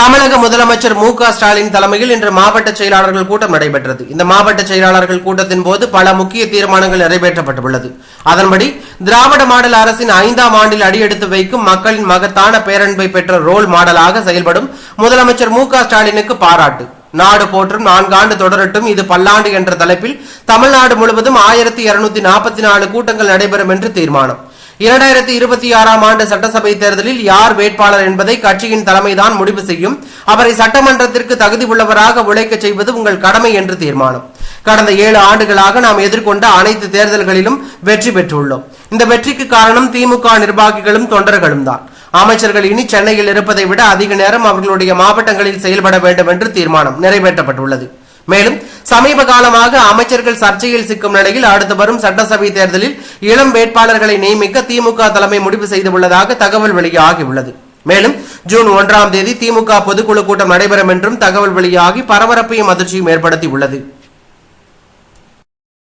தமிழக முதலமைச்சர் மு க ஸ்டாலின் தலைமையில் இன்று மாவட்ட செயலாளர்கள் கூட்டம் நடைபெற்றது. இந்த மாவட்ட செயலாளர்கள் கூட்டத்தின் போது பல முக்கிய தீர்மானங்கள் நிறைவேற்றப்பட்டுள்ளது. அதன்படி திராவிட மாடல் அரசின் ஐந்தாம் ஆண்டில் அடியெடுத்து வைக்கும் மக்களின் மகத்தான பேரன்பை பெற்ற ரோல் மாடலாக செயல்படும் முதலமைச்சர் மு க ஸ்டாலினுக்கு பாராட்டு. நாடு போற்றும் நான்காண்டு தொடரட்டும் இது பல்லாண்டு என்ற தலைப்பில் தமிழ்நாடு முழுவதும் ஆயிரத்தி இருநூத்தி நாற்பத்தி நாலு கூட்டங்கள் நடைபெறும் என்று தீர்மானம். இரண்டாயிரத்தி இருபத்தி ஆறாம் ஆண்டு சட்டசபை தேர்தலில் யார் வேட்பாளர் என்பதை கட்சியின் தலைமைதான் முடிவு செய்யும். அவரை சட்டமன்றத்திற்கு தகுதி உள்ளவராக உழைக்கச் செய்வது உங்கள் கடமை என்று தீர்மானம். கடந்த ஏழு ஆண்டுகளாக நாம் எதிர்கொண்ட அனைத்து தேர்தல்களிலும் வெற்றி பெற்றுள்ளோம். இந்த வெற்றிக்கு காரணம் திமுக நிர்வாகிகளும் தொண்டர்களும் தான். அமைச்சர்கள் இனி சென்னையில் இருப்பதை விட அதிக நேரம் அவர்களுடைய மாவட்டங்களில் செயல்பட வேண்டும் என்று தீர்மானம் நிறைவேற்றப்பட்டுள்ளது. மேலும் சமீப காலமாக அமைச்சர்கள் சர்ச்சையில் சிக்கும் நிலையில் அடுத்து வரும் சட்டசபை தேர்தலில் இளம் வேட்பாளர்களை நியமிக்க திமுக தலைமை முடிவு செய்துள்ளதாக தகவல் வெளியாகியுள்ளது. மேலும் ஜூன் ஒன்றாம் தேதி திமுக பொதுக்குழு கூட்டம் நடைபெறும் என்றும் தகவல் வெளியாகி பரபரப்பையும் அதிர்ச்சியும் ஏற்படுத்தியுள்ளது.